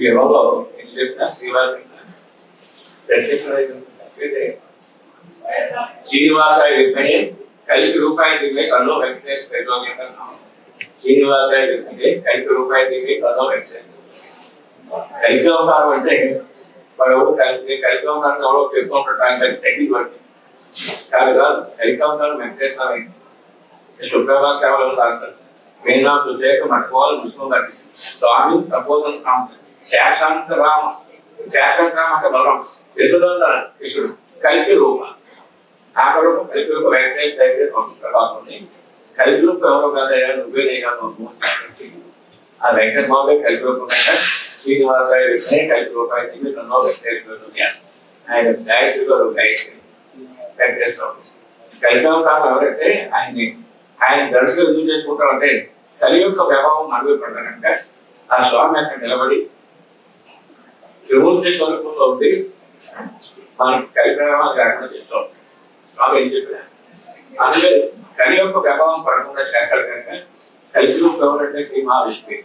level of acceptance you are satisfied with it. Srinivasa repaying, Kalki Rupai Dime Kalo Access Pedometer. Srinivasa repaying, Kalki Rupai Dime Kalo Access. कार्यक्रम का बनते हैं पर वो कार्यक्रम का और पेपर पर टाइम तक तक ही बनते कार्यक्रम कार्यक्रम का मेंटेन सब है शुक्रवार सेवा लोग करते हैं मेन नाम तो है कि मटवाल मुस्लिम का तो आमिर प्रपोजन काम है శేషాంత రామ శేషాంత రామ అంటే బలం. ఎందులో కృష్ణుడు కలిపి రూప. అక్కడ కలిపి రూప వెంకటేష్ దగ్గర ప్రభావం ఉంది. కలికి రూపం ఎవరో కాదయ్యా నువ్వే లేక ఆ వెంకట బాబే కలికి రూపం అంటే శ్రీనివాసాయ విష్ణే రూపాయి తిరిగి వెంకటేశ్వరుడు ఆయన గాయత్రిలో గాయత్రి. వెంకటేశ్వర కలికాలం కాలం ఎవరైతే ఆయన్ని ఆయన దర్శనం ఎందుకు చేసుకుంటారంటే కలి యొక్క ప్రభావం మనవి పడ్డానంటే ఆ స్వామి అక్కడ నిలబడి త్రిమూర్తి స్వరూపంలో ఉంది మనం కలి ప్రభావం చేస్తూ. చేస్తాం స్వామి ఏం చెప్పిన అందులో కలి యొక్క ప్రభావం పడకుండా చేస్తారు కనుక కలిసి ఎవరంటే శ్రీ మహావిష్ణువు.